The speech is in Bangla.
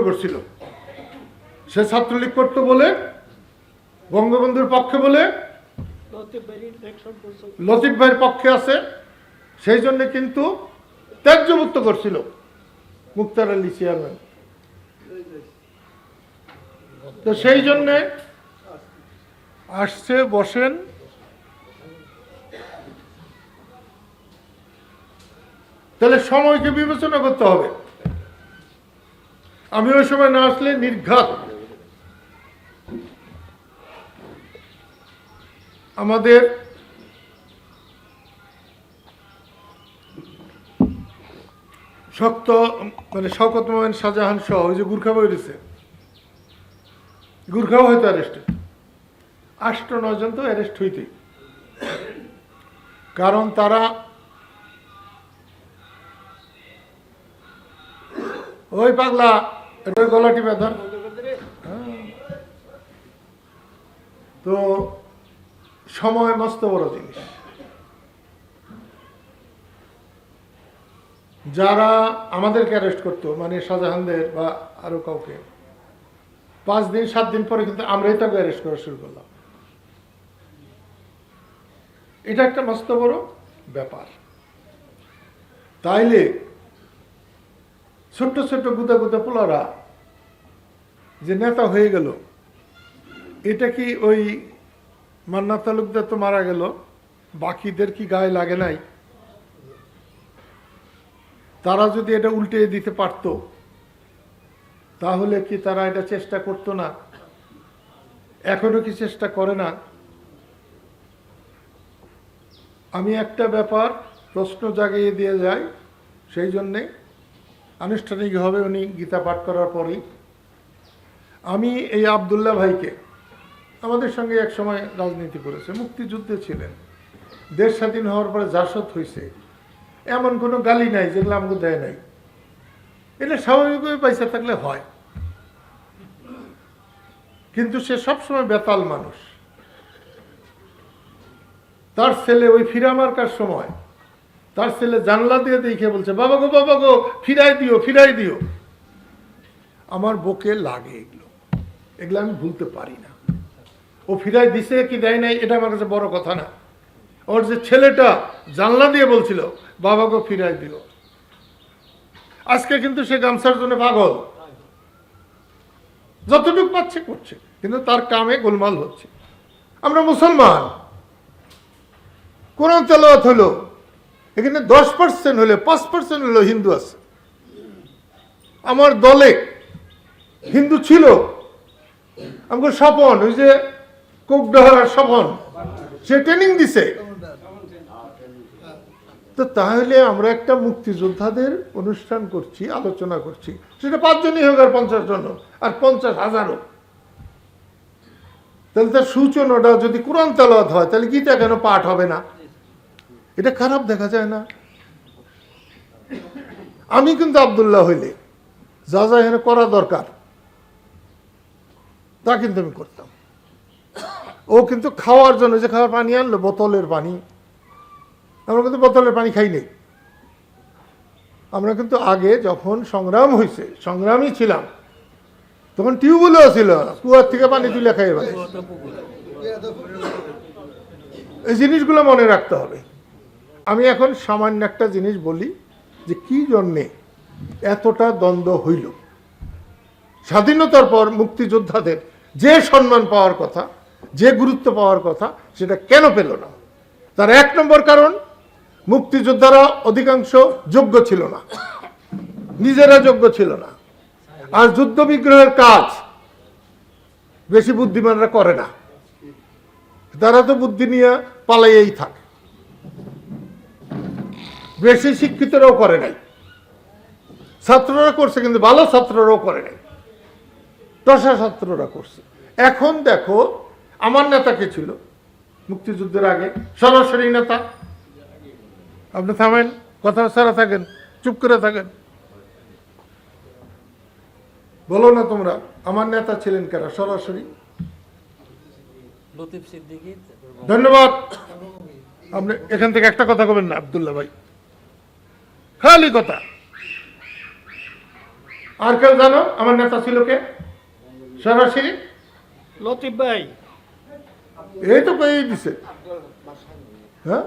করছিল। সে ছাত্রলীগ করতো বলে বঙ্গবন্ধুর পক্ষে বলে লতিফ ভাইয়ের পক্ষে আছে। সেই জন্য কিন্তু ত্যায্যমুক্ত করছিল মুক্তার আলী চেয়ারম্যান তো সেই জন্যে আসছে বসেন। তাহলে সময়কে বিবেচনা করতে হবে। আমি ওই সময় না আসলে নির্ঘাত। আমাদের শক্ত মানে শওকত মোমেন শাহজাহান সহ ওই যে গুর্খা বেরিয়েছে গুর্খাও হয়তো অ্যারেস্টেড আষ্ট নজন তো অ্যারেস্ট হইতে কারণ তারা ওই পাগলা এটার গলাটি বেঁধান তো সময় মস্ত বড় জিনিস। যারা আমাদেরকে অ্যারেস্ট করতো মানে শাহজাহানদের বা আরও কাউকে, পাঁচ দিন, সাত দিন পরে কিন্তু আমরাই তাকে অ্যারেস্ট করা শুরু করলাম। এটা একটা মস্ত বড় ব্যাপার। তাইলে ছোট্ট ছোট্ট গুদা গুদা পোলারা যে নেতা হয়ে গেল, এটা কি ওই মান্না তালুকদার তো মারা গেল, বাকিদের কি গায়ে লাগে নাই? তারা যদি এটা উল্টে দিতে পারত, তাহলে কি তারা এটা চেষ্টা করতো না? এখনও কি চেষ্টা করে না? আমি একটা ব্যাপার প্রশ্ন জাগিয়ে দিয়ে যাই, সেই জন্যে আনুষ্ঠানিকভাবে উনি গীতা পাঠ করার পরেই আমি এই আবদুল্লাহ ভাইকে আমাদের সঙ্গে এক সময় রাজনীতি করেছে, মুক্তিযুদ্ধে ছিলেন। দেশ স্বাধীন হওয়ার পরে জাসদ হয়েছে এমন কোনো গালি নাই যেগুলো আমাকে দেয় নাই। এটা স্বাভাবিকভাবে পয়সা থাকলে হয়। কিন্তু সে সবসময় বেতাল মানুষ। তার ছেলে ওই ফিরা মার্কার সময় তার ছেলে জানলা দিয়ে দেখে বলছে, বাবা গো বাবা গো, ফিরাই দিও ফিরাই দিও। আমার বুকে লাগে এগুলো। এগুলো আমি ভুলতে পারি না। ও ফিরাই দিছে কি দেয় নাই, এটা আমার কাছে বড় কথা না। ওর যে ছেলেটা জানলা দিয়ে বলছিল, বাবা গো, ফিরাই দিও। আজকে কিন্তু সে গামছার জন্য পাগল। যতটুকু পাচ্ছে, করছে। কিন্তু তার কামে গোলমাল হচ্ছে। আমরা মুসলমান। কোরআন তেলাওয়াত হলো? এখানে দশ পার্সেন্ট হলে পাঁচ পার্সেন্ট হলো হিন্দু আছে। আমার দলে হিন্দু ছিল। আমাকে স্বপন ওই যে কোকডহার স্বপন সে ট্রেনিং দিছে। তো তাহলে আমরা একটা মুক্তিযোদ্ধাদের অনুষ্ঠান করছি আলোচনা করছি। সেটা পাঁচজনই হোক আর পঞ্চাশ জন হোক, আর পঞ্চাশ হাজারও। তাহলে তার সূচনাটা যদি কোরআন তেলাওয়াত হয় তাহলে গীতা কেন পাঠ হবে না? এটা খারাপ দেখা যায় না। আমি কিন্তু আবদুল্লাহ হইলে যা যা এখানে করা দরকার, তা কিন্তু আমি করতাম। ও কিন্তু খাওয়ার জন্য যে খাওয়ার পানি আনলো, বোতলের পানি। আমরা কিন্তু বোতলের পানি খাই নেই। আমরা কিন্তু আগে যখন সংগ্রাম হয়েছে সংগ্রামই ছিলাম, তখন টিউবওয়েলও ছিল কুয়ার থেকে পানি তুলে খাই এবার এই জিনিসগুলো মনে রাখতে হবে। আমি এখন সামান্য একটা জিনিস বলি যে কি জন্যে এতটা দ্বন্দ্ব হইল? স্বাধীনতার পর মুক্তিযোদ্ধাদের যে সম্মান পাওয়ার কথা, যে গুরুত্ব পাওয়ার কথা, সেটা কেন পেল না? তার এক নম্বর কারণ, মুক্তিযোদ্ধারা অধিকাংশ যোগ্য ছিল না। নিজেরা যোগ্য ছিল না। আর যুদ্ধ বিগ্রহের কাজ বেশি বুদ্ধিমানরা করে না। তারা তো বুদ্ধি নিয়ে পালাইয়েই থাকে। বেশি শিক্ষিতরাও করে নাই। ছাত্ররা করছে কিন্তু ভালো ছাত্ররাও করে নাই। দশা ছাত্ররা করছে। এখন দেখো আমার নেতা কে ছিল? মুক্তিযুদ্ধের আগে। সরাসরি নেতা। আপনি থামেন কথা সারা থাকেন চুপ করে থাকেন। বলো না তোমরা আমার নেতা ছিলেন কারা? সরাসরি। ধন্যবাদ। আপনি এখান থেকে একটা কথা বলবেন না আবদুল্লাহ ভাই। খালি কথা আর কেউ জানো আমার নেতা ছিল কে? সরাসরি লতিফ ভাই। এই তো পেয়ে দিছে। হ্যাঁ?